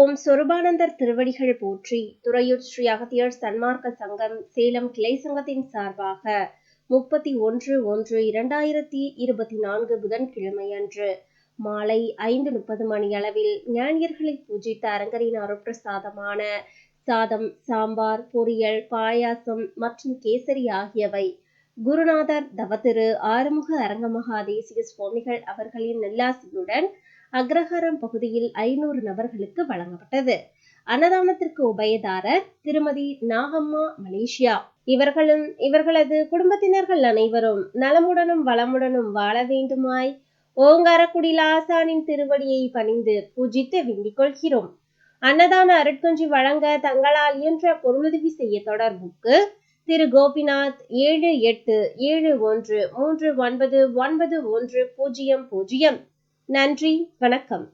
ஓம் சொருபானந்தர் திருவடிகள் போற்றி துறையூர் ஸ்ரீ அகத்தியர் சன்மார்க்க சங்கம் சேலம் கிளை சங்கத்தின் சார்பாக முப்பத்தி ஒன்று ஒன்று இரண்டாயிரத்தி இருபத்தி நான்கு புதன்கிழமை அன்று மாலை ஐந்து முப்பது மணி அளவில் ஞானியர்களை பூஜித்த அரங்கரின் அருட்பிரசாதமான சாதம் சாம்பார் பொரியல் பாயாசம் மற்றும் கேசரி ஆகியவை குருநாதர் தவத்திரு ஆறுமுக அரங்கமகா தேசிக சுவாமிகள் அவர்களின் நல்லாசியுடன் அக்ரஹாரம் பகுதியில் ஐநூறு நபர்களுக்கு வழங்கப்பட்டது. அன்னதானத்திற்கு உபயதாரர் திருமதி நாகம்மா மலேசியா. இவர்களும் இவர்களது குடும்பத்தினர்கள் அனைவரும் நலமுடனும் வளமுடனும் வாழ வேண்டுமாய் ஓங்காரக்குடில் ஆசானின் திருவடியை பணிந்து பூஜித்து வேண்டிக் கொள்கிறோம். அன்னதான அருட்கொஞ்சி வழங்க தங்களால் இயன்ற பொருளுதவி செய்ய தொடர்புக்கு திரு. கோபிநாத் ஏழு எட்டு ஏழு ஒன்று மூன்று ஒன்பது ஒன்பது ஒன்று பூஜ்ஜியம் பூஜ்ஜியம் நன்றி வணக்கம்.